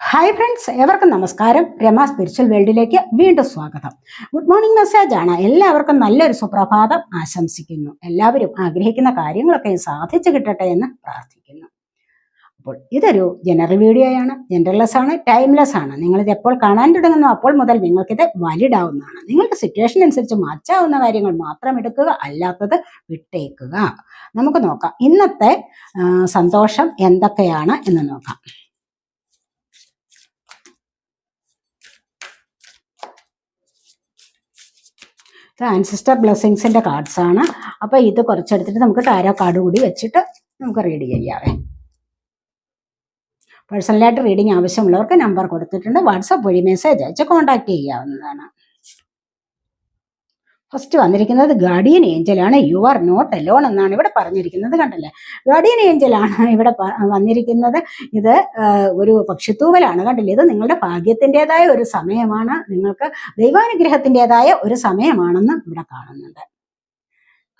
Hi friends ഏവർക്കും നമസ്കാരം. Rama spiritual വേൾഡിലേക്ക് വീണ്ടും സ്വാഗതം. ഗുഡ് മോർണിംഗ് മെസ്സേജ് ആണ്. എല്ലാവർക്കും നല്ലൊരു സുപ്രഭാതം ആശംസിക്കുന്നു. എല്ലാവരും ആഗ്രഹിക്കുന്ന കാര്യങ്ങളൊക്കെ സാധിച്ചു കിട്ടട്ടെ എന്ന് പ്രാർത്ഥിക്കുന്നു. അപ്പോൾ ഇതൊരു ജനറൽ വീഡിയോയാണ് ജനറൽലെസ് ആണ് ടൈംലെസ് ആണ്. നിങ്ങളിത് എപ്പോൾ കാണാൻ തുടങ്ങുന്നു അപ്പോൾ മുതൽ നിങ്ങൾക്കിത് വാലിഡ് ആവുന്നതാണ്. നിങ്ങളുടെ സിറ്റുവേഷൻ അനുസരിച്ച് മാറ്റാവുന്ന കാര്യങ്ങൾ മാത്രം എടുക്കുക അല്ലാത്തത് വിട്ടേക്കുക. നമുക്ക് നോക്കാം. ഇന്നത്തെ സന്തോഷം എന്തൊക്കെയാണ് എന്ന് നോക്കാം. ഇത് ആൻസിസ്റ്റർ ബ്ലെസ്സിങ്സിന്റെ കാർഡ്സ് ആണ്. അപ്പൊ ഇത് കുറച്ചെടുത്തിട്ട് നമുക്ക് ടാരോ കാർഡ് കൂടി വെച്ചിട്ട് നമുക്ക് റീഡ് ചെയ്യാവേ. പേഴ്സണലായിട്ട് റീഡിങ് ആവശ്യമുള്ളവർക്ക് നമ്പർ കൊടുത്തിട്ടുണ്ട്. വാട്സപ്പ് വഴി മെസ്സേജ് അയച്ച് കോൺടാക്ട് ചെയ്യാവുന്നതാണ്. ഫസ്റ്റ് വന്നിരിക്കുന്നത് ഗാർഡിയൻ ഏഞ്ചലാണ് യു ആർ നോട്ട് അലോൺ എന്നാണ് ഇവിടെ പറഞ്ഞിരിക്കുന്നത് കണ്ടല്ലേ? ഗാർഡിയൻ ഏഞ്ചലാണ് ഇവിടെ വന്നിരിക്കുന്നത്. ഇത് ഒരു പക്ഷിത്തൂവലാണ് കണ്ടില്ലേ? ഇത് നിങ്ങളുടെ ഭാഗ്യത്തിന്റെതായ ഒരു സമയമാണ്. നിങ്ങൾക്ക് ദൈവാനുഗ്രഹത്തിന്റെതായ ഒരു സമയമാണെന്ന് ഇവിടെ കാണുന്നുണ്ട്.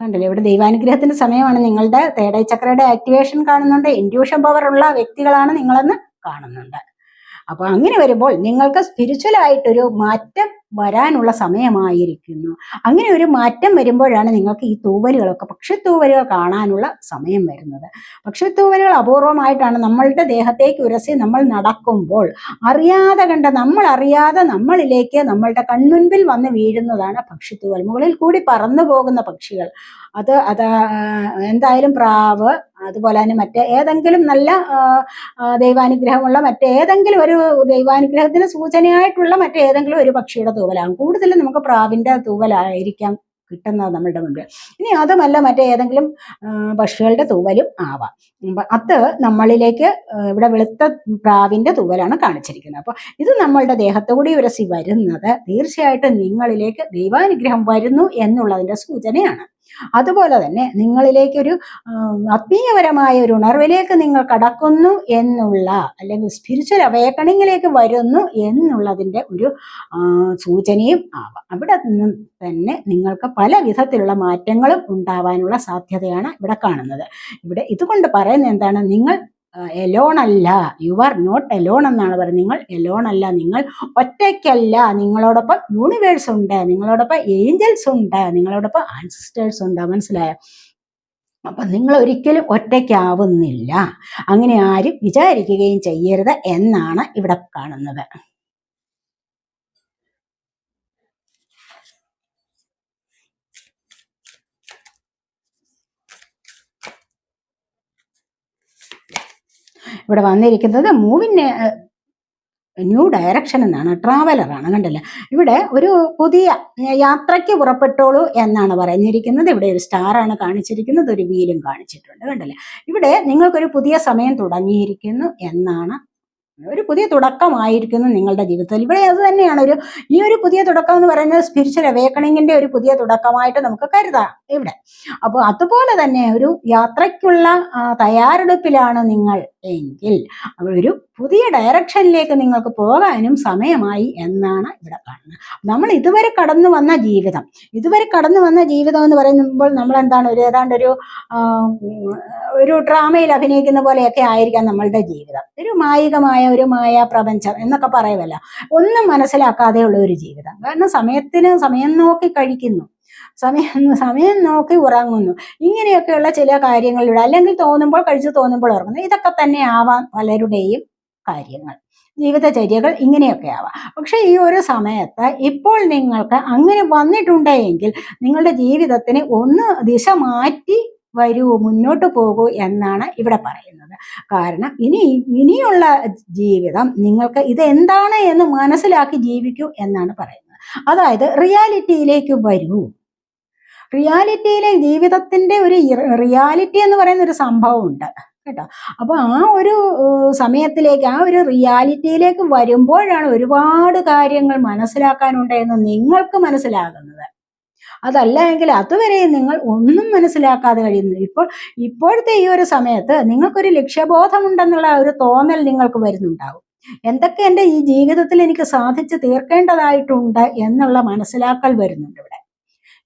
കണ്ടില്ലേ? ഇവിടെ ദൈവാനുഗ്രഹത്തിന്റെ സമയമാണ്. നിങ്ങളുടെ തേടൈ ചക്രയുടെ ആക്ടിവേഷൻ കാണുന്നുണ്ട്. ഇൻഡ്യൂഷൻ പവർ ഉള്ള വ്യക്തികളാണ് നിങ്ങളെന്ന് കാണുന്നുണ്ട്. അപ്പൊ അങ്ങനെ വരുമ്പോൾ നിങ്ങൾക്ക് സ്പിരിച്വൽ ആയിട്ടൊരു മാറ്റം വരാനുള്ള സമയമായിരിക്കുന്നു. അങ്ങനെ ഒരു മാറ്റം വരുമ്പോഴാണ് നിങ്ങൾക്ക് ഈ തൂവലുകളൊക്കെ പക്ഷിത്തൂവലുകൾ കാണാനുള്ള സമയം വരുന്നത്. പക്ഷിത്തൂവലുകൾ അപൂർവമായിട്ടാണ് നമ്മളുടെ ദേഹത്തേക്ക് ഉരസി നമ്മൾ നടക്കുമ്പോൾ അറിയാതെ കണ്ട നമ്മൾ അറിയാതെ നമ്മളിലേക്ക് നമ്മളുടെ കൺമുൻപിൽ വന്ന് വീഴുന്നതാണ് പക്ഷിത്തൂവൽ. മുകളിൽ കൂടി പറന്നു പോകുന്ന പക്ഷികൾ. അത് അത് എന്തായാലും പ്രാവ് അതുപോലെ തന്നെ മറ്റേ ഏതെങ്കിലും നല്ല ദൈവാനുഗ്രഹമുള്ള മറ്റേതെങ്കിലും ഒരു ദൈവാനുഗ്രഹത്തിന് സൂചനയായിട്ടുള്ള മറ്റേതെങ്കിലും ഒരു പക്ഷിയുടെ തൂവലാകും കൂടുതലും നമുക്ക് പ്രാവിന്റെ തൂവലായിരിക്കാം കിട്ടുന്നത് നമ്മളുടെ മുമ്പിൽ ഇനി അതുമല്ല മറ്റേതെങ്കിലും ഏതെങ്കിലും പക്ഷികളുടെ തൂവലും ആവാം. അത് നമ്മളിലേക്ക് ഇവിടെ വെളുത്ത പ്രാവിന്റെ തൂവലാണ് കാണിച്ചിരിക്കുന്നത്. അപ്പോൾ ഇത് നമ്മളുടെ ദേഹത്തുകൂടി ഉരസി വരുന്നത് തീർച്ചയായിട്ടും നിങ്ങളിലേക്ക് ദൈവാനുഗ്രഹം വരുന്നു എന്നുള്ളതിന്റെ സൂചനയാണ്. അതുപോലെ തന്നെ നിങ്ങളിലേക്കൊരു ആത്മീയപരമായ ഒരു ഉണർവിലേക്ക് നിങ്ങൾ കടക്കുന്നു എന്നുള്ള അല്ലെങ്കിൽ സ്പിരിച്വൽ അവേക്കണിങ്ങിലേക്ക് വരുന്നു എന്നുള്ളതിന്റെ ഒരു സൂചനയും ആവാം. അവിടെ നിന്നും തന്നെ നിങ്ങൾക്ക് പല വിധത്തിലുള്ള മാറ്റങ്ങളും ഉണ്ടാവാനുള്ള സാധ്യതയാണ് ഇവിടെ കാണുന്നത്. ഇവിടെ ഇതുകൊണ്ട് പറയുന്നത് എന്താണ്? നിങ്ങൾ എലോൺ അല്ല. യു ആർ നോട്ട് എലോൺ എന്നാണ് പറയുന്നത്. നിങ്ങൾ എലോൺ അല്ല. നിങ്ങൾ ഒറ്റയ്ക്കല്ല. നിങ്ങളോടൊപ്പം യൂണിവേഴ്സ് ഉണ്ട്. നിങ്ങളോടൊപ്പം ഏഞ്ചൽസ് ഉണ്ട്. നിങ്ങളോടൊപ്പം ആൻസിസ്റ്റേഴ്സ് ഉണ്ട്. മനസ്സിലായോ? അപ്പൊ നിങ്ങൾ ഒരിക്കലും ഒറ്റയ്ക്കാവുന്നില്ല. അങ്ങനെ ആരും വിചാരിക്കുകയും ചെയ്യരുത് എന്നാണ് ഇവിടെ കാണുന്നത്. ഇവിടെ വന്നിരിക്കുന്നത് മൂവിന് ന്യൂ ഡയറക്ഷൻ എന്നാണ് ട്രാവലറാണ് കണ്ടില്ല? ഇവിടെ ഒരു പുതിയ യാത്രയ്ക്ക് പുറപ്പെട്ടോളൂ എന്നാണ് പറഞ്ഞിരിക്കുന്നത്. ഇവിടെ ഒരു സ്റ്റാറാണ് കാണിച്ചിരിക്കുന്നത് ഒരു വീലും കാണിച്ചിട്ടുണ്ട് കണ്ടല്ലേ? ഇവിടെ നിങ്ങൾക്കൊരു പുതിയ സമയം തുടങ്ങിയിരിക്കുന്നു എന്നാണ് ഒരു പുതിയ തുടക്കമായിരിക്കുന്നു നിങ്ങളുടെ ജീവിതത്തിൽ. ഇവിടെ അത് തന്നെയാണ് ഒരു ഈ ഒരു പുതിയ തുടക്കം എന്ന് പറയുന്നത് സ്പിരിച്വൽ അവേക്കണിങ്ങിന്റെ ഒരു പുതിയ തുടക്കമായിട്ട് നമുക്ക് കരുതാം. ഇവിടെ. അപ്പോൾ അതുപോലെ തന്നെ ഒരു യാത്രയ്ക്കുള്ള തയ്യാറെടുപ്പിലാണ് നിങ്ങൾ എങ്കിൽ ഒരു പുതിയ ഡയറക്ഷനിലേക്ക് നിങ്ങൾക്ക് പോകാനും സമയമായി എന്നാണ് ഇവിടെ കാണുന്നത്. നമ്മൾ ഇതുവരെ കടന്നു വന്ന ജീവിതം ഇതുവരെ കടന്നു വന്ന ജീവിതം എന്ന് പറയുമ്പോൾ നമ്മൾ എന്താണ് ഒരു ഏതാണ്ട് ഒരു ഒരു ഡ്രാമയിൽ അഭിനയിക്കുന്ന പോലെയൊക്കെ ആയിരിക്കാം നമ്മളുടെ ജീവിതം. ഒരു മായികമായ ഒരു മായ പ്രപഞ്ചം എന്നൊക്കെ പറയുമല്ലോ ഒന്നും മനസ്സിലാക്കാതെയുള്ള ഒരു ജീവിതം. കാരണം സമയത്തിന് സമയം നോക്കി കഴിക്കുന്നു. സമയം സമയം നോക്കി ഉറങ്ങുന്നു. ഇങ്ങനെയൊക്കെയുള്ള ചില കാര്യങ്ങളിലൂടെ അല്ലെങ്കിൽ തോന്നുമ്പോൾ കഴിച്ചു തോന്നുമ്പോൾ ഉറങ്ങുന്നു. ഇതൊക്കെ തന്നെ ആവാം പലരുടെയും കാര്യങ്ങൾ. ജീവിതചര്യകൾ ഇങ്ങനെയൊക്കെ ആവാം. പക്ഷെ ഈ ഒരു സമയത്ത് ഇപ്പോൾ നിങ്ങൾക്ക് അങ്ങനെ വന്നിട്ടുണ്ടെങ്കിൽ നിങ്ങളുടെ ജീവിതത്തിന് ഒന്ന് ദിശ മാറ്റി വരൂ മുന്നോട്ട് പോകൂ എന്നാണ് ഇവിടെ പറയുന്നത്. കാരണം ഇനി ഇനിയുള്ള ജീവിതം നിങ്ങൾക്ക് ഇത് എന്താണ് എന്ന് മനസ്സിലാക്കി ജീവിക്കൂ എന്നാണ് പറയുന്നത്. അതായത് റിയാലിറ്റിയിലേക്ക് വരൂ. റിയാലിറ്റിയിലെ ജീവിതത്തിന്റെ ഒരു റിയാലിറ്റി എന്ന് പറയുന്ന ഒരു സംഭവമുണ്ട്. കേട്ടോ? അപ്പൊ ആ ഒരു സമയത്തിലേക്ക് ആ ഒരു റിയാലിറ്റിയിലേക്ക് വരുമ്പോഴാണ് ഒരുപാട് കാര്യങ്ങൾ മനസ്സിലാക്കാനുണ്ട് എന്ന് നിങ്ങൾക്ക് മനസ്സിലാകുന്നത്. അതല്ല എങ്കിൽ അതുവരെ നിങ്ങൾ ഒന്നും മനസ്സിലാക്കാതെ കഴിയുന്നു ഇപ്പോൾ ഇപ്പോഴത്തെ ഈ ഒരു സമയത്ത് നിങ്ങൾക്കൊരു ലക്ഷ്യബോധമുണ്ടെന്നുള്ള ഒരു തോന്നൽ നിങ്ങൾക്ക് വരുന്നുണ്ടാവും. എന്തൊക്കെ എന്റെ ഈ ജീവിതത്തിൽ എനിക്ക് സാധിച്ചു തീർക്കേണ്ടതായിട്ടുണ്ട് എന്നുള്ള മനസ്സിലാക്കൽ വരുന്നുണ്ട് ഇവിടെ.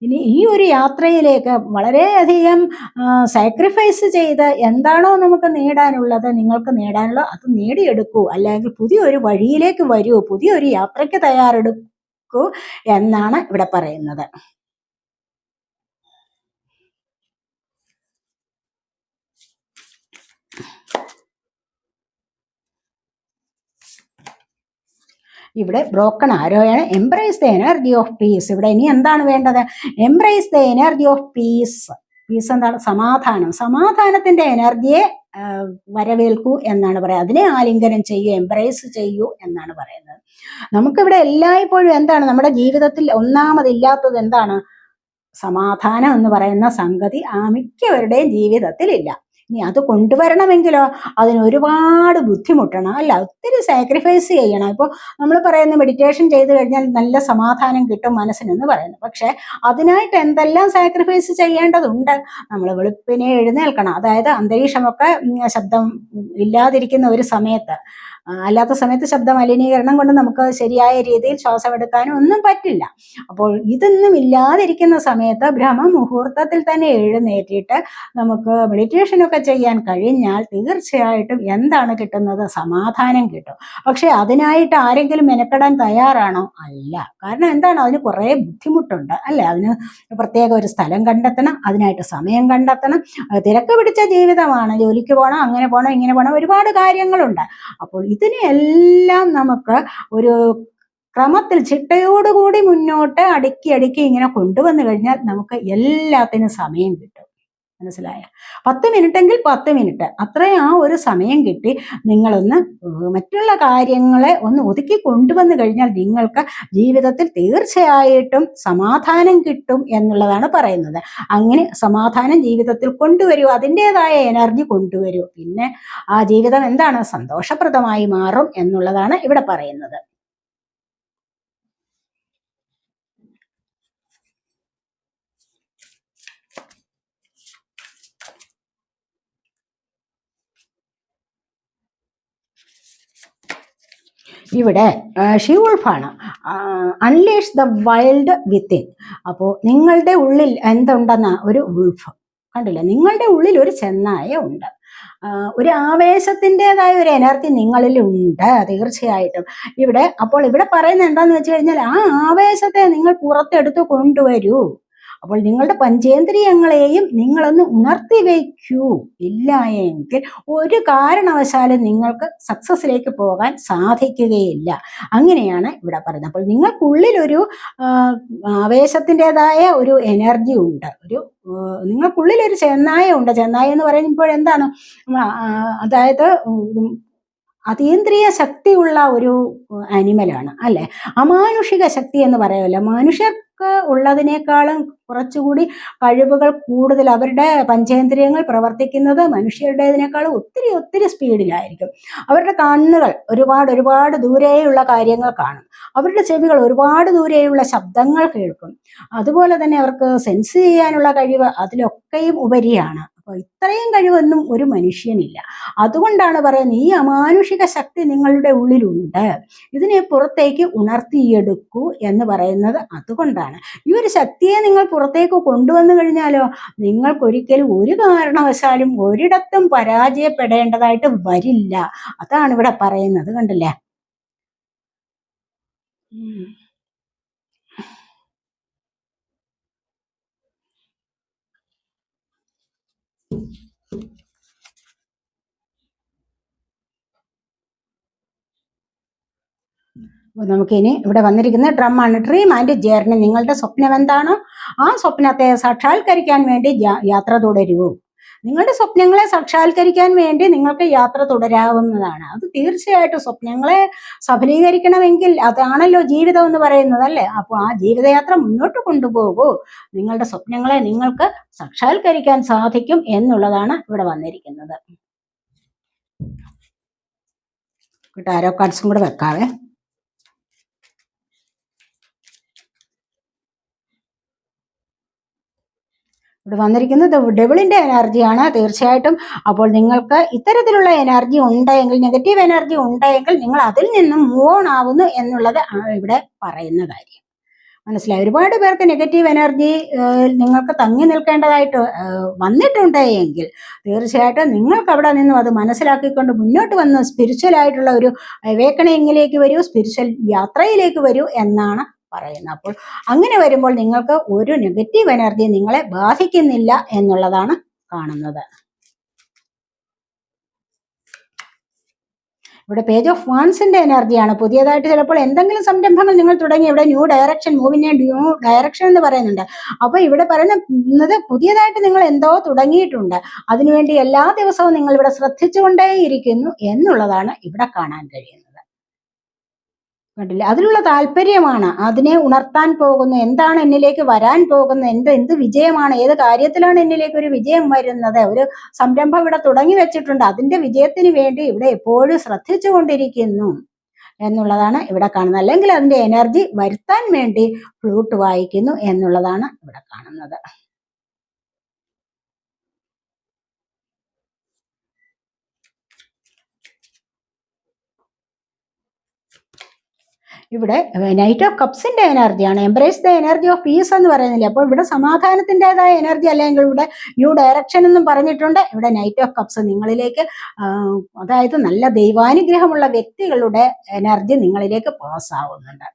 ഇനി ഈ ഒരു യാത്രയിലേക്ക് വളരെയധികം സാക്രിഫൈസ് ചെയ്ത് എന്താണോ നമുക്ക് നേടാനുള്ളത് നിങ്ങൾക്ക് നേടാനുള്ളത് അത് നേടിയെടുക്കൂ. അല്ലെങ്കിൽ പുതിയൊരു വഴിയിലേക്ക് വരൂ പുതിയൊരു യാത്രയ്ക്ക് തയ്യാറെടുക്കൂ എന്നാണ് ഇവിടെ പറയുന്നത്. ഇവിടെ broken ആരോയാണ് embrace the energy of peace ഇവിടെ ഇനി എന്താണ് വേണ്ടത്? Embrace the energy of peace peace എന്താണ്? സമാധാനം. സമാധാനത്തിന്റെ എനർജിയെ വരവേൽക്കൂ എന്നാണ് പറയുന്നത്. അതിനെ ആലിംഗനം ചെയ്യൂ എംബ്രേസ് ചെയ്യൂ എന്നാണ് പറയുന്നത്. നമുക്കിവിടെ എല്ലായ്പ്പോഴും എന്താണ്? നമ്മുടെ ജീവിതത്തിൽ ഒന്നാമതില്ലാത്തത് എന്താണ്? സമാധാനം എന്ന് പറയുന്ന സംഗതി ആ മിക്കവരുടെയും ജീവിതത്തിൽ ഇല്ല ഇനി അത് കൊണ്ടുവരണമെങ്കിലോ? അതിന് ഒരുപാട് ബുദ്ധിമുട്ടണം അല്ല? ഒത്തിരി സാക്രിഫൈസ് ചെയ്യണം. ഇപ്പോൾ നമ്മൾ പറയുന്ന മെഡിറ്റേഷൻ ചെയ്ത് കഴിഞ്ഞാൽ നല്ല സമാധാനം കിട്ടും മനസ്സിനെന്ന് പറയുന്നു പക്ഷേ അതിനായിട്ട് എന്തെല്ലാം സാക്രിഫൈസ് ചെയ്യേണ്ടതുണ്ട്? നമ്മൾ വെളുപ്പിനെ എഴുന്നേൽക്കണം. അതായത് അന്തരീക്ഷമൊക്കെ ശബ്ദം ഇല്ലാതിരിക്കുന്ന ഒരു സമയത്ത്. അല്ലാത്ത സമയത്ത് ശബ്ദ മലിനീകരണം കൊണ്ട് നമുക്ക് ശരിയായ രീതിയിൽ ശ്വാസം എടുക്കാനും ഒന്നും പറ്റില്ല. അപ്പോൾ ഇതൊന്നും ഇല്ലാതിരിക്കുന്ന സമയത്ത് ബ്രഹ്മമുഹൂർത്തത്തിൽ തന്നെ എഴുന്നേറ്റിട്ട് നമുക്ക് മെഡിറ്റേഷൻ ഒക്കെ ചെയ്യാൻ കഴിഞ്ഞാൽ തീർച്ചയായിട്ടും എന്താണ് കിട്ടുന്നത്? സമാധാനം കിട്ടും. പക്ഷെ അതിനായിട്ട് ആരെങ്കിലും മെനക്കെടാൻ തയ്യാറാണോ? അല്ല. കാരണം എന്താണ്? അതിന് കുറേ ബുദ്ധിമുട്ടുണ്ട്. അല്ലേ? അതിന് പ്രത്യേക ഒരു സ്ഥലം കണ്ടെത്തണം അതിനായിട്ട് സമയം കണ്ടെത്തണം തിരക്ക് പിടിച്ച ജീവിതമാണ്. ജോലിക്ക് പോകണം അങ്ങനെ പോകണം ഇങ്ങനെ പോകണം ഒരുപാട് കാര്യങ്ങളുണ്ട്. അപ്പോൾ ഇതിനെല്ലാം നമുക്ക് ഒരു ക്രമത്തിൽ ചിട്ടയോടുകൂടി മുന്നോട്ട് അടുക്കി അടുക്കി ഇങ്ങനെ കൊണ്ടുവന്നു കഴിഞ്ഞാൽ നമുക്ക് എല്ലാത്തിനും സമയം കിട്ടും. മനസ്സിലായ? പത്ത് മിനിറ്റ് എങ്കിൽ പത്ത് മിനിറ്റ്. അത്രയും ആ ഒരു സമയം കിട്ടി. നിങ്ങളൊന്ന് മറ്റുള്ള കാര്യങ്ങളെ ഒന്ന് ഒതുക്കി കൊണ്ടുവന്നു കഴിഞ്ഞാൽ നിങ്ങൾക്ക് ജീവിതത്തിൽ തീർച്ചയായിട്ടും സമാധാനം കിട്ടും എന്നുള്ളതാണ് പറയുന്നത്. അങ്ങനെ സമാധാനം ജീവിതത്തിൽ കൊണ്ടുവരൂ. അതിന്റെതായ എനർജി കൊണ്ടുവരൂ. പിന്നെ ആ ജീവിതം എന്താണ്? സന്തോഷപ്രദമായി മാറും എന്നുള്ളതാണ് ഇവിടെ പറയുന്നത്. ഇവിടെ ഷീ ഷിവുൾഫാണ്. അൺലേഷ് ദ വൈൽഡ് വിത്തിൻ അപ്പോൾ നിങ്ങളുടെ ഉള്ളിൽ എന്തുണ്ടെന്ന? ഒരു ഉൾഫ്. കണ്ടില്ല? നിങ്ങളുടെ ഉള്ളിൽ ഒരു ചെന്നായ ഉണ്ട്. ഒരു ആവേശത്തിന്റെതായ ഒരു എനർജി നിങ്ങളിൽ ഉണ്ട് തീർച്ചയായിട്ടും. ഇവിടെ അപ്പോൾ ഇവിടെ പറയുന്നത് എന്താന്ന് വെച്ച് കഴിഞ്ഞാൽ ആ ആവേശത്തെ നിങ്ങൾ പുറത്തെടുത്ത് കൊണ്ടുവരൂ. അപ്പോൾ നിങ്ങളുടെ പഞ്ചേന്ദ്രിയങ്ങളെയും നിങ്ങളൊന്ന് ഉണർത്തി വയ്ക്കൂ. ഇല്ല എങ്കിൽ ഒരു കാരണവശാലും നിങ്ങൾക്ക് സക്സസ്സിലേക്ക് പോകാൻ സാധിക്കുകയില്ല. അങ്ങനെയാണ് ഇവിടെ പറയുന്നത്. അപ്പോൾ നിങ്ങൾക്കുള്ളിലൊരു ആവേശത്തിന്റെതായ ഒരു എനർജി ഉണ്ട്. ഒരു നിങ്ങൾക്കുള്ളിലൊരു ചെന്നായ ഉണ്ട്. ചെന്നായ എന്ന് പറയുമ്പോൾ എന്താണ്? അതായത് അതീന്ദ്രിയ ശക്തിയുള്ള ഒരു അനിമലാണ് അല്ലെ? അമാനുഷിക ശക്തി എന്ന് പറയുമല്ലോ മനുഷ്യർക്ക് ഉള്ളതിനേക്കാളും കുറച്ചുകൂടി കഴിവുകൾ കൂടുതൽ അവരുടെ പഞ്ചേന്ദ്രിയങ്ങൾ പ്രവർത്തിക്കുന്നത് മനുഷ്യരുടേതിനേക്കാളും ഒത്തിരി ഒത്തിരി സ്പീഡിലായിരിക്കും. അവരുടെ കണ്ണുകൾ ഒരുപാട് ഒരുപാട് ദൂരെയുള്ള കാര്യങ്ങൾ കാണും. അവരുടെ ചെവികൾ ഒരുപാട് ദൂരെയുള്ള ശബ്ദങ്ങൾ കേൾക്കും. അതുപോലെ തന്നെ അവർക്ക് സെൻസ് ചെയ്യാനുള്ള കഴിവ് അതിലൊക്കെയും ഉപരിയാണ്. അപ്പോൾ ഇത്രയും കഴിവൊന്നും ഒരു മനുഷ്യനില്ല. അതുകൊണ്ടാണ് പറയുന്നത് ഈ അമാനുഷിക ശക്തി നിങ്ങളുടെ ഉള്ളിലുണ്ട്. ഇതിനെ പുറത്തേക്ക് ഉണർത്തിയെടുക്കൂ എന്ന് പറയുന്നത് അതുകൊണ്ടാണ്. ഈ ഒരു ശക്തിയെ നിങ്ങൾ പുറത്തേക്ക് കൊണ്ടുവന്നു കഴിഞ്ഞാലോ നിങ്ങൾക്കൊരിക്കലും ഒരു കാരണവശാലും ഒരിടത്തും പരാജയപ്പെടേണ്ടതായിട്ട് വരില്ല. അതാണ് ഇവിടെ പറയുന്നത് കണ്ടില്ലേ? നമുക്കിനി ഇവിടെ വന്നിരിക്കുന്ന ഡ്രമ്മാണ്. ഡ്രീം ആൻഡ് ജേർണി നിങ്ങളുടെ സ്വപ്നം എന്താണോ? ആ സ്വപ്നത്തെ സാക്ഷാത്കരിക്കാൻ വേണ്ടി യാത്ര തുടരൂ. നിങ്ങളുടെ സ്വപ്നങ്ങളെ സാക്ഷാത്കരിക്കാൻ വേണ്ടി നിങ്ങൾക്ക് യാത്ര തുടരാവുന്നതാണ്. അത് തീർച്ചയായിട്ടും സ്വപ്നങ്ങളെ സഫലീകരിക്കണമെങ്കിൽ അതാണല്ലോ ജീവിതം എന്ന് പറയുന്നത് അല്ലേ അപ്പോൾ ആ ജീവിതയാത്ര മുന്നോട്ട് കൊണ്ടുപോകൂ. നിങ്ങളുടെ സ്വപ്നങ്ങളെ നിങ്ങൾക്ക് സാക്ഷാത്കരിക്കാൻ സാധിക്കും എന്നുള്ളതാണ് ഇവിടെ വന്നിരിക്കുന്നത്. ടാരോ കാർഡ്സും കൂടെ വെക്കാവേ. ഇവിടെ വന്നിരിക്കുന്നത് ഡെവിളിന്റെ എനർജിയാണ്. തീർച്ചയായിട്ടും അപ്പോൾ നിങ്ങൾക്ക് ഇത്തരത്തിലുള്ള എനർജി ഉണ്ടെങ്കിൽ നെഗറ്റീവ് എനർജി ഉണ്ടെങ്കിൽ നിങ്ങൾ അതിൽ നിന്നും മൂവ് ഓൺ ആവുന്നു എന്നുള്ളത് ഇവിടെ പറയുന്ന കാര്യം. മനസ്സിലായി? ഒരുപാട് പേർക്ക് നെഗറ്റീവ് എനർജി നിങ്ങൾക്ക് തങ്ങി നിൽക്കേണ്ടതായിട്ട് വന്നിട്ടുണ്ട് എങ്കിൽ തീർച്ചയായിട്ടും നിങ്ങൾക്ക് അവിടെ നിന്നും അത് മനസ്സിലാക്കിക്കൊണ്ട് മുന്നോട്ട് വന്ന് സ്പിരിച്വൽ ആയിട്ടുള്ള ഒരു വേക്കണിങ്ങിലേക്ക് വരൂ സ്പിരിച്വൽ യാത്രയിലേക്ക് വരൂ എന്നാണ് പറയുന്നത്. അപ്പോൾ അങ്ങനെ വരുമ്പോൾ നിങ്ങൾക്ക് ഒരു നെഗറ്റീവ് എനർജി നിങ്ങളെ ബാധിക്കുന്നില്ല എന്നുള്ളതാണ് കാണുന്നത്. ഇവിടെ പേജ് ഓഫ് വാൻസിന്റെ എനർജിയാണ് പുതിയതായിട്ട് ചിലപ്പോൾ എന്തെങ്കിലും സംരംഭങ്ങൾ നിങ്ങൾ തുടങ്ങി ഇവിടെ new direction moving new direction എന്ന് പറയുന്നുണ്ട്. അപ്പൊ ഇവിടെ പറയുന്നത് പുതിയതായിട്ട് നിങ്ങൾ എന്തോ തുടങ്ങിയിട്ടുണ്ട്. അതിനുവേണ്ടി എല്ലാ ദിവസവും നിങ്ങൾ ഇവിടെ ശ്രദ്ധിച്ചുകൊണ്ടേയിരിക്കുന്നു എന്നുള്ളതാണ് ഇവിടെ കാണാൻ കഴിയുന്നത്. കണ്ടില്ലേ? അതിനുള്ള താല്പര്യമാണ്. അതിനെ ഉണർത്താൻ പോകുന്ന. എന്താണ് എന്നിലേക്ക് വരാൻ പോകുന്നത് എന്ത് എന്ത് വിജയമാണ്? ഏത് കാര്യത്തിലാണ് എന്നിലേക്ക് ഒരു വിജയം വരുന്നത്? ഒരു സംരംഭം ഇവിടെ തുടങ്ങി വെച്ചിട്ടുണ്ട്. അതിന്റെ വിജയത്തിന് വേണ്ടി ഇവിടെ എപ്പോഴും ശ്രദ്ധിച്ചു കൊണ്ടിരിക്കുന്നു എന്നുള്ളതാണ് ഇവിടെ കാണുന്നത്. അല്ലെങ്കിൽ അതിന്റെ എനർജി വരുത്താൻ വേണ്ടി ഫ്ലൂട്ട് വായിക്കുന്നു എന്നുള്ളതാണ് ഇവിടെ കാണുന്നത്. ഇവിടെ നൈറ്റ് ഓഫ് കപ്സിന്റെ എനർജിയാണ് embrace the energy of peace എന്ന് പറയുന്നില്ല? അപ്പോൾ ഇവിടെ സമാധാനത്തിന്റെതായ എനർജി അല്ലെങ്കിൽ ഇവിടെ ന്യൂ ഡയറക്ഷൻ എന്നും പറഞ്ഞിട്ടുണ്ട്. ഇവിടെ നൈറ്റ് ഓഫ് കപ്സ് നിങ്ങളിലേക്ക് അതായത് നല്ല ദൈവാനുഗ്രഹമുള്ള വ്യക്തികളുടെ എനർജി നിങ്ങളിലേക്ക് പാസ് ആവുന്നുണ്ട്.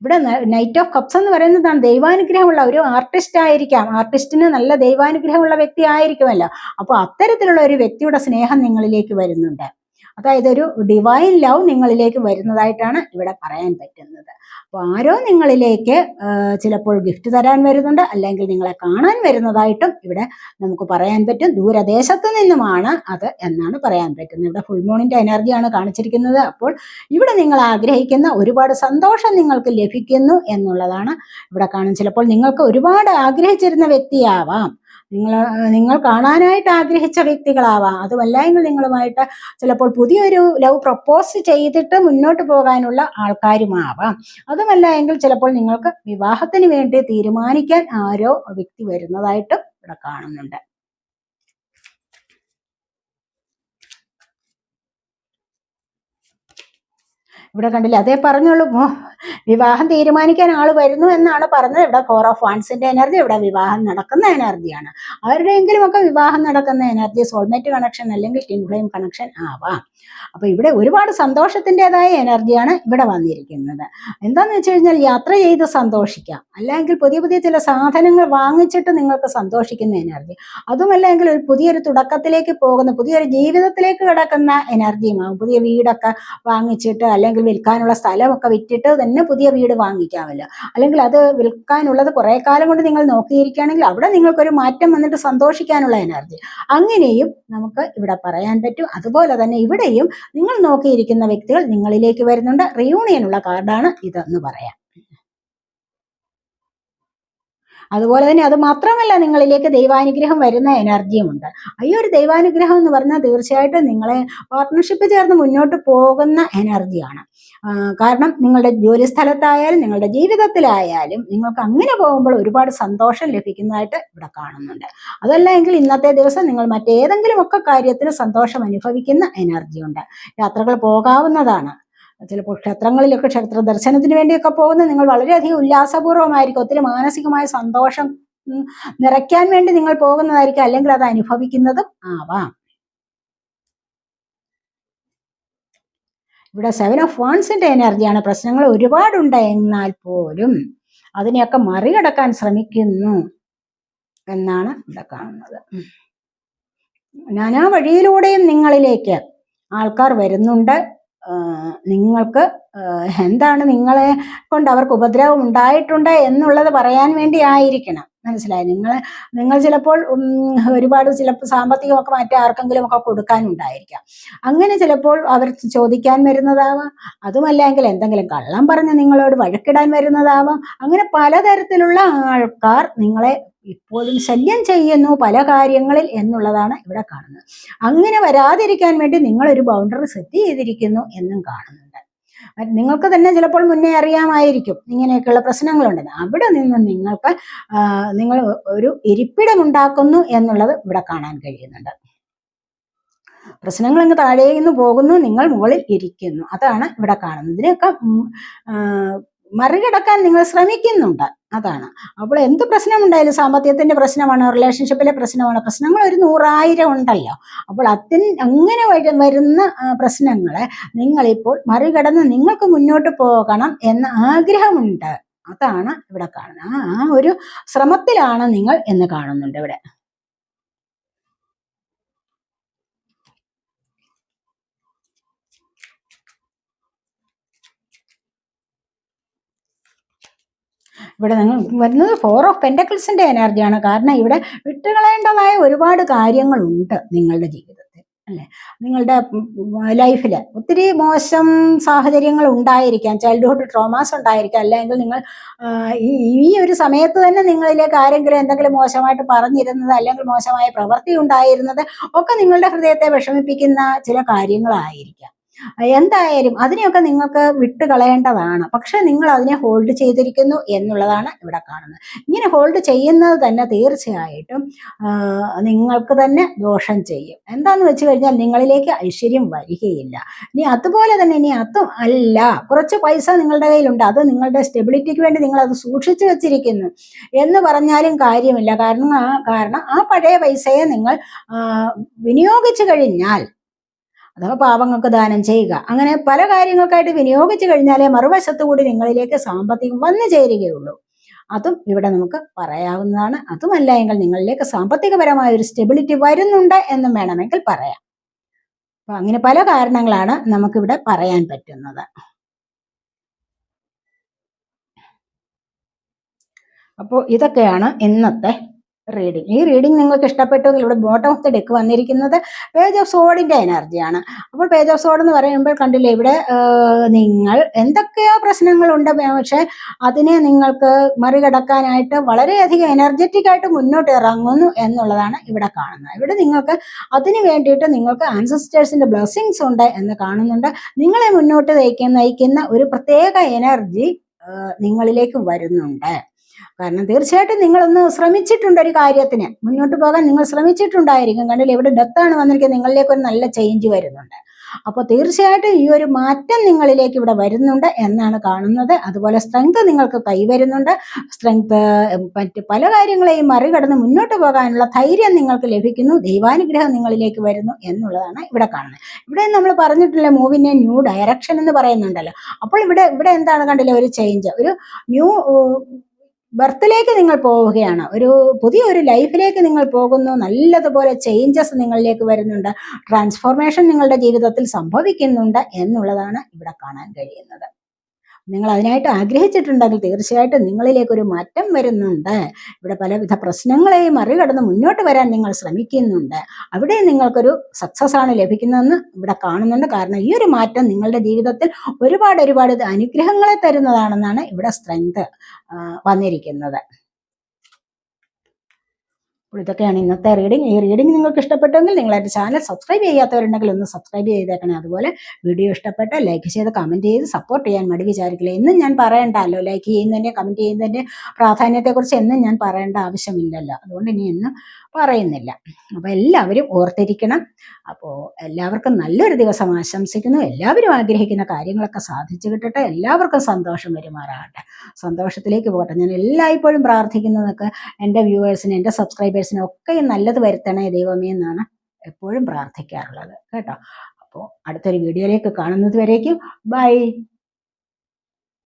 ഇവിടെ നൈറ്റ് ഓഫ് കപ്സ് എന്ന് പറയുന്നതാണ് ദൈവാനുഗ്രഹമുള്ള ഒരു ആർട്ടിസ്റ്റ് ആയിരിക്കാം. ആർട്ടിസ്റ്റിന് നല്ല ദൈവാനുഗ്രഹമുള്ള വ്യക്തി ആയിരിക്കുമല്ലോ. അപ്പോൾ അത്തരത്തിലുള്ള ഒരു വ്യക്തിയുടെ സ്നേഹം നിങ്ങളിലേക്ക് വരുന്നുണ്ട്. അതായത് ഒരു ഡിവൈൻ ലവ് നിങ്ങളിലേക്ക് വരുന്നതായിട്ടാണ് ഇവിടെ പറയാൻ പറ്റുന്നത്. അപ്പോൾ ആരോ നിങ്ങളിലേക്ക് ചിലപ്പോൾ ഗിഫ്റ്റ് തരാൻ വരുന്നുണ്ട് അല്ലെങ്കിൽ നിങ്ങളെ കാണാൻ വരുന്നതായിട്ടും ഇവിടെ നമുക്ക് പറയാൻ പറ്റും. ദൂരദേശത്ത് നിന്നുമാണ് അത് എന്നാണ് പറയാൻ പറ്റുന്നത്. ഇവിടെ ഫുൾ മൂണിന്റെ എനർജിയാണ് കാണിച്ചിരിക്കുന്നത്. അപ്പോൾ ഇവിടെ നിങ്ങൾ ആഗ്രഹിക്കുന്ന ഒരുപാട് സന്തോഷം നിങ്ങൾക്ക് ലഭിക്കുന്നു എന്നുള്ളതാണ് ഇവിടെ കാണുന്നത്. ചിലപ്പോൾ നിങ്ങൾക്ക് ഒരുപാട് ആഗ്രഹിച്ചിരുന്ന വ്യക്തിയാവാം. നിങ്ങൾ നിങ്ങൾ കാണാനായിട്ട് ആഗ്രഹിച്ച വ്യക്തികളാവാം. അതുമല്ല എങ്കിൽ നിങ്ങളുമായിട്ട് ചിലപ്പോൾ പുതിയൊരു ലവ് പ്രപ്പോസ് ചെയ്തിട്ട് മുന്നോട്ട് പോകാനുള്ള ആൾക്കാരുമാവാം. അതുമല്ല എങ്കിൽ ചിലപ്പോൾ നിങ്ങൾക്ക് വിവാഹത്തിന് വേണ്ടി തീരുമാനിക്കാൻ ആരോ വ്യക്തി വരുന്നതായിട്ട് ഇവിടെ കാണുന്നുണ്ട്. ഇവിടെ കണ്ടില്ലേ? അതേ പറഞ്ഞോളൂ വിവാഹം തീരുമാനിക്കാൻ ആൾ വരുന്നു എന്നാണ് പറഞ്ഞത്. ഇവിടെ ഫോർ ഓഫ് വൺസിന്റെ എനർജി ഇവിടെ വിവാഹം നടക്കുന്ന എനർജിയാണ് ആരുടെയെങ്കിലും ഒക്കെ വിവാഹം നടക്കുന്ന എനർജി സോൾമേറ്റ് കണക്ഷൻ അല്ലെങ്കിൽ ടിൻഫ്ലെയിം കണക്ഷൻ ആവാം. അപ്പൊ ഇവിടെ ഒരുപാട് സന്തോഷത്തിന്റെതായ എനർജിയാണ് ഇവിടെ വന്നിരിക്കുന്നത്. എന്താന്ന് വെച്ച് കഴിഞ്ഞാൽ യാത്ര ചെയ്ത് സന്തോഷിക്കാം. അല്ലെങ്കിൽ പുതിയ പുതിയ ചില സാധനങ്ങൾ വാങ്ങിച്ചിട്ട് നിങ്ങൾക്ക് സന്തോഷിക്കുന്ന എനർജി അതുമല്ലെങ്കിൽ ഒരു പുതിയൊരു തുടക്കത്തിലേക്ക് പോകുന്ന പുതിയൊരു ജീവിതത്തിലേക്ക് കിടക്കുന്ന എനർജിയുമാകും പുതിയ വീടൊക്കെ വാങ്ങിച്ചിട്ട് അല്ലെങ്കിൽ വിൽക്കാനുള്ള സ്ഥലമൊക്കെ വിറ്റിട്ട് തന്നെ പുതിയ വീട് വാങ്ങിക്കാമല്ലോ. അല്ലെങ്കിൽ അത് വിൽക്കാനുള്ളത് കുറെ കാലം കൊണ്ട് നിങ്ങൾ നോക്കിയിരിക്കുകയാണെങ്കിൽ അവിടെ നിങ്ങൾക്കൊരു മാറ്റം വന്നിട്ട് സന്തോഷിക്കാനുള്ള എനർജി. അങ്ങനെയും നമുക്ക് ഇവിടെ പറയാൻ പറ്റും. അതുപോലെ തന്നെ ഇവിടെയും നിങ്ങൾ നോക്കിയിരിക്കുന്ന വ്യക്തികൾ നിങ്ങളിലേക്ക് വരുന്നുണ്ട്. റിയൂണിയനുള്ള കാർഡാണ് ഇതെന്ന് പറയാം. അതുപോലെ തന്നെ അത് മാത്രമല്ല നിങ്ങളിലേക്ക് ദൈവാനുഗ്രഹം വരുന്ന എനർജിയും ഉണ്ട്. ഈ ഒരു ദൈവാനുഗ്രഹം എന്ന് പറഞ്ഞാൽ തീർച്ചയായിട്ടും നിങ്ങളെ പാർട്ട്ണർഷിപ്പ് ചേർന്ന് മുന്നോട്ട് പോകുന്ന എനർജിയാണ്. കാരണം നിങ്ങളുടെ ജോലി സ്ഥലത്തായാലും നിങ്ങളുടെ ജീവിതത്തിലായാലും നിങ്ങൾക്ക് അങ്ങനെ പോകുമ്പോൾ ഒരുപാട് സന്തോഷം ലഭിക്കുന്നതായിട്ട് ഇവിടെ കാണുന്നുണ്ട്. അതല്ല എങ്കിൽ ഇന്നത്തെ ദിവസം നിങ്ങൾ മറ്റേതെങ്കിലും ഒക്കെ കാര്യത്തിന് സന്തോഷം അനുഭവിക്കുന്ന എനർജി ഉണ്ട്. യാത്രകൾ പോകാവുന്നതാണ്. ചിലപ്പോൾ ക്ഷേത്രങ്ങളിലൊക്കെ ക്ഷേത്ര ദർശനത്തിന് വേണ്ടിയൊക്കെ പോകുന്ന നിങ്ങൾ വളരെയധികം ഉല്ലാസപൂർവമായിരിക്കും. ഒത്തിരി മാനസികമായ സന്തോഷം നിറയ്ക്കാൻ വേണ്ടി നിങ്ങൾ പോകുന്നതായിരിക്കും. അല്ലെങ്കിൽ അത് അനുഭവിക്കുന്നതും ആവാം. ഇവിടെ സെവൻ ഓഫ് വാൺസിന്റെ എനർജിയാണ് പ്രശ്നങ്ങൾ ഒരുപാടുണ്ട് എന്നാൽ പോലും അതിനെയൊക്കെ മറികടക്കാൻ ശ്രമിക്കുന്നു എന്നാണ് ഇവിടെ കാണുന്നത്. നാനാ വഴിയിലൂടെയും നിങ്ങളിലേക്ക് ആൾക്കാർ വരുന്നുണ്ട്. നിങ്ങൾക്ക് എന്താണ് നിങ്ങളെ കൊണ്ട് അവർക്ക് ഉപദ്രവം ഉണ്ടായിട്ടുണ്ട് എന്നുള്ളത് പറയാൻ വേണ്ടി ആയിരിക്കണം മനസ്സിലായി. നിങ്ങൾ നിങ്ങൾ ചിലപ്പോൾ ഒരുപാട് ചിലപ്പോൾ സാമ്പത്തികമൊക്കെ മറ്റാർക്കെങ്കിലും ഒക്കെ കൊടുക്കാനുണ്ടായിരിക്കാം. അങ്ങനെ ചിലപ്പോൾ അവർ ചോദിക്കാൻ വരുന്നതാവാം. അതുമല്ലെങ്കിൽ എന്തെങ്കിലും കള്ളം പറഞ്ഞ് നിങ്ങളോട് വഴക്കിടാൻ വരുന്നതാവാം. അങ്ങനെ പലതരത്തിലുള്ള ആൾക്കാർ നിങ്ങളെ ഇപ്പോഴും ശല്യം ചെയ്യുന്നു പല കാര്യങ്ങളിൽ എന്നുള്ളതാണ് ഇവിടെ കാണുന്നത്. അങ്ങനെ വരാതിരിക്കാൻ വേണ്ടി നിങ്ങൾ ഒരു ബൗണ്ടറി സെറ്റ് ചെയ്തിരിക്കുന്നു എന്നും കാണുന്നുണ്ട് അത് നിങ്ങൾക്ക് തന്നെ ചിലപ്പോൾ മുന്നേ അറിയാമായിരിക്കും ഇങ്ങനെയൊക്കെയുള്ള പ്രശ്നങ്ങളുണ്ട്. അവിടെ നിന്ന് നിങ്ങൾക്ക് നിങ്ങൾ ഒരു ഇരിപ്പിടം ഉണ്ടാക്കുന്നു എന്നുള്ളത് ഇവിടെ കാണാൻ കഴിയുന്നുണ്ട്. പ്രശ്നങ്ങൾ അങ്ങ് താഴേന്ന് പോകുന്നു നിങ്ങൾ മുകളിൽ ഇരിക്കുന്നു. അതാണ് ഇവിടെ കാണുന്നത്. ഇതിനൊക്കെ മറികടക്കാൻ നിങ്ങൾ ശ്രമിക്കുന്നുണ്ട്. അതാണ്. അപ്പോൾ എന്ത് പ്രശ്നമുണ്ടായാലും സാമ്പത്തികത്തിന്റെ പ്രശ്നമാണ് റിലേഷൻഷിപ്പിലെ പ്രശ്നമാണ് പ്രശ്നങ്ങൾ ഒരു നൂറായിരം ഉണ്ടല്ലോ. അപ്പോൾ അതിൻ അങ്ങനെ വര- വരുന്ന പ്രശ്നങ്ങളെ നിങ്ങളിപ്പോൾ മറികടന്ന് നിങ്ങൾക്ക് മുന്നോട്ട് പോകണം എന്ന ആഗ്രഹമുണ്ട്. അതാണ് ഇവിടെ കാണുന്നത്. ആ ഒരു ശ്രമത്തിലാണ് നിങ്ങൾ എന്ന് കാണുന്നുണ്ട് ഇവിടെ. ഇവിടെ നിങ്ങൾ വരുന്നത് ഫോർ ഓഫ് പെൻഡക്കിൾസിന്റെ എനർജിയാണ് കാരണം ഇവിടെ വിട്ടുകളയേണ്ടതായ ഒരുപാട് കാര്യങ്ങളുണ്ട് നിങ്ങളുടെ ജീവിതത്തിൽ അല്ലെ? നിങ്ങളുടെ ലൈഫിൽ ഒത്തിരി മോശം സാഹചര്യങ്ങൾ ഉണ്ടായിരിക്കാം. ചൈൽഡ്ഹുഡ് ട്രോമാസ് ഉണ്ടായിരിക്കാം. അല്ലെങ്കിൽ നിങ്ങൾ ഈ ഒരു സമയത്ത് തന്നെ നിങ്ങളിലേക്ക് ആരെങ്കിലും എന്തെങ്കിലും മോശമായിട്ട് പറഞ്ഞിരുന്നത് അല്ലെങ്കിൽ മോശമായ പ്രവൃത്തി ഉണ്ടായിരുന്നത് ഒക്കെ നിങ്ങളുടെ ഹൃദയത്തെ വിഷമിപ്പിക്കുന്ന ചില കാര്യങ്ങളായിരിക്കാം. എന്തായാലും അതിനെയൊക്കെ നിങ്ങൾക്ക് വിട്ടുകളയേണ്ടതാണ്. പക്ഷെ നിങ്ങൾ അതിനെ ഹോൾഡ് ചെയ്തിരിക്കുന്നു എന്നുള്ളതാണ് ഇവിടെ കാണുന്നത്. ഇങ്ങനെ ഹോൾഡ് ചെയ്യുന്നത് തന്നെ തീർച്ചയായിട്ടും നിങ്ങൾക്ക് തന്നെ ദോഷം ചെയ്യും. എന്താന്ന് വെച്ച് കഴിഞ്ഞാൽ നിങ്ങളിലേക്ക് ഐശ്വര്യം വരികയില്ല. ഇനി അതുപോലെ തന്നെ ഇനി അതും അല്ല. കുറച്ച് പൈസ നിങ്ങളുടെ കയ്യിലുണ്ട്. അത് നിങ്ങളുടെ സ്റ്റെബിലിറ്റിക്ക് വേണ്ടി നിങ്ങൾ അത് സൂക്ഷിച്ചു വെച്ചിരിക്കുന്നു എന്ന് പറഞ്ഞാലും കാര്യമില്ല. കാരണം ആ കാരണം ആ പഴയ പൈസയെ നിങ്ങൾ വിനിയോഗിച്ചു കഴിഞ്ഞാൽ അഥവാ പാവങ്ങൾക്ക് ദാനം ചെയ്യുക. അങ്ങനെ പല കാര്യങ്ങൾക്കായിട്ട് വിനിയോഗിച്ചു കഴിഞ്ഞാലേ മറുവശത്തു കൂടി നിങ്ങളിലേക്ക് സാമ്പത്തികം വന്നു ചേരുകയുള്ളൂ. അതും ഇവിടെ നമുക്ക് പറയാവുന്നതാണ്. അതുമല്ല എങ്കിൽ നിങ്ങളിലേക്ക് സാമ്പത്തികപരമായ ഒരു സ്റ്റെബിലിറ്റി വരുന്നുണ്ട് എന്നും വേണമെങ്കിൽ പറയാം. അപ്പൊ അങ്ങനെ പല കാരണങ്ങളാണ് നമുക്കിവിടെ പറയാൻ പറ്റുന്നത്. അപ്പോൾ ഇതൊക്കെയാണ് ഇന്നത്തെ റീഡിങ് ഈ റീഡിങ് നിങ്ങൾക്ക് ഇഷ്ടപ്പെട്ടെങ്കിൽ ഇവിടെ ബോട്ടം ഓഫ് ദി ഡെക്ക് വന്നിരിക്കുന്നത് പേജ് ഓഫ് സോഡിന്റെ എനർജിയാണ് അപ്പോൾ പേജ് ഓഫ് സോഡ് എന്ന് പറയുമ്പോൾ കണ്ടില്ലേ ഇവിടെ നിങ്ങൾ എന്തൊക്കെയോ പ്രശ്നങ്ങളുണ്ട്. പക്ഷേ അതിനെ നിങ്ങൾക്ക് മറികടക്കാനായിട്ട് വളരെയധികം എനർജറ്റിക് ആയിട്ട് മുന്നോട്ട് ഇറങ്ങുന്നു എന്നുള്ളതാണ് ഇവിടെ കാണുന്നത്. ഇവിടെ നിങ്ങൾക്ക് അതിന് വേണ്ടിയിട്ട് നിങ്ങൾക്ക് ആൻസസ്റ്റേഴ്സിന്റെ ബ്ലെസ്സിങ്സ് ഉണ്ട് എന്ന് കാണുന്നുണ്ട്. നിങ്ങളെ മുന്നോട്ട് നയിക്കുന്ന ഒരു പ്രത്യേക എനർജി നിങ്ങളിലേക്ക് വരുന്നുണ്ട്. കാരണം തീർച്ചയായിട്ടും നിങ്ങളൊന്ന് ശ്രമിച്ചിട്ടുണ്ട് ഒരു കാര്യത്തിന്. മുന്നോട്ട് പോകാൻ നിങ്ങൾ ശ്രമിച്ചിട്ടുണ്ടായിരിക്കും. കണ്ടില്ല? ഇവിടെ ഡെത്താണ് വന്നിരിക്കുന്നത്. നിങ്ങളിലേക്ക് ഒരു നല്ല ചേഞ്ച് വരുന്നുണ്ട്. അപ്പോൾ തീർച്ചയായിട്ടും ഈ ഒരു മാറ്റം നിങ്ങളിലേക്ക് ഇവിടെ വരുന്നുണ്ട് എന്നാണ് കാണുന്നത്. അതുപോലെ സ്ട്രെങ്ത് നിങ്ങൾക്ക് കൈവരുന്നുണ്ട്. സ്ട്രെങ്ത് മറ്റ് പല കാര്യങ്ങളെയും മറികടന്ന് മുന്നോട്ട് പോകാനുള്ള ധൈര്യം നിങ്ങൾക്ക് ലഭിക്കുന്നു. ദൈവാനുഗ്രഹം നിങ്ങളിലേക്ക് വരുന്നു എന്നുള്ളതാണ് ഇവിടെ കാണുന്നത്. ഇവിടെ നമ്മൾ പറഞ്ഞിട്ടില്ല മൂവിന്റെ ന്യൂ ഡയറക്ഷൻ എന്ന് പറയുന്നുണ്ടല്ലോ. അപ്പോൾ ഇവിടെ ഇവിടെ എന്താണ് കണ്ടില്ല? ഒരു ചേഞ്ച് ഒരു ന്യൂ ബർത്തിലേക്ക് നിങ്ങൾ പോവുകയാണ്. ഒരു പുതിയ ഒരു ലൈഫിലേക്ക് നിങ്ങൾ പോകുന്നു. നല്ലതുപോലെ ചേഞ്ചസ് നിങ്ങളിലേക്ക് വരുന്നുണ്ട്. ട്രാൻസ്ഫോർമേഷൻ നിങ്ങളുടെ ജീവിതത്തിൽ സംഭവിക്കുന്നുണ്ട് എന്നുള്ളതാണ് ഇവിടെ കാണാൻ കഴിയുന്നത്. നിങ്ങൾ അതിനായിട്ട് ആഗ്രഹിച്ചിട്ടുണ്ടെങ്കിൽ തീർച്ചയായിട്ടും നിങ്ങളിലേക്ക് ഒരു മാറ്റം വരുന്നുണ്ട്. ഇവിടെ പലവിധ പ്രശ്നങ്ങളെയും മറികടന്ന് മുന്നോട്ട് വരാൻ നിങ്ങൾ ശ്രമിക്കുന്നുണ്ട്. അവിടെ നിങ്ങൾക്കൊരു സക്സസ് ആണ് ലഭിക്കുന്നതെന്ന് ഇവിടെ കാണുന്നുണ്ട്. കാരണം ഈ ഒരു മാറ്റം നിങ്ങളുടെ ജീവിതത്തിൽ ഒരുപാട് ഒരുപാട് അനുഗ്രഹങ്ങളെ തരുന്നതാണെന്നാണ് ഇവിടെ സ്ട്രെങ്ത് വന്നിരിക്കുന്നത്. അപ്പോൾ ഇതൊക്കെയാണ് ഇന്നത്തെ റീഡിംഗ് ഈ റീഡിംഗ് നിങ്ങൾക്ക് ഇഷ്ടപ്പെട്ടെങ്കിൽ നിങ്ങൾ ചാനൽ സബ്സ്ക്രൈബ് ചെയ്യാത്തവരുണ്ടെങ്കിൽ ഒന്ന് സബ്സ്ക്രൈബ് ചെയ്തേക്കണേ. അതുപോലെ വീഡിയോ ഇഷ്ടപ്പെട്ട ലൈക്ക് ചെയ്ത് കമന്റ് ചെയ്ത് സപ്പോർട്ട് ചെയ്യാൻ മടി വിചാരിക്കില്ല. എന്നും ഞാൻ പറയണ്ടല്ലോ. ലൈക്ക് ചെയ്യുന്നതിന്റെ കമന്റ് ചെയ്യുന്നതിന്റെ പ്രാധാന്യത്തെക്കുറിച്ച് എന്നും ഞാൻ പറയേണ്ട ആവശ്യമില്ലല്ലോ. അതുകൊണ്ട് ഇനി എന്നും പറയുന്നില്ല. അപ്പോൾ എല്ലാവരും ഓർത്തിരിക്കണം. അപ്പോൾ എല്ലാവർക്കും നല്ലൊരു ദിവസം ആശംസിക്കുന്നു. എല്ലാവരും ആഗ്രഹിക്കുന്ന കാര്യങ്ങളൊക്കെ സാധിച്ചു കിട്ടട്ടെ. എല്ലാവർക്കും സന്തോഷം വരുമാറാകട്ടെ. സന്തോഷത്തിലേക്ക് പോകട്ടെ. ഞാൻ എല്ലായ്പ്പോഴും പ്രാർത്ഥിക്കുന്നതൊക്കെ എന്റെ വ്യൂവേഴ്സിനും എന്റെ സബ്സ്ക്രൈബേഴ്സിനും ഒക്കെ നല്ലത് വരുത്തണേ ദൈവമേ എന്നാണ് എപ്പോഴും പ്രാർത്ഥിക്കാറുള്ളത്. കേട്ടോ? അപ്പോൾ അടുത്തൊരു വീഡിയോയിലേക്ക് കാണുന്നത് വരേക്കും. ബൈ.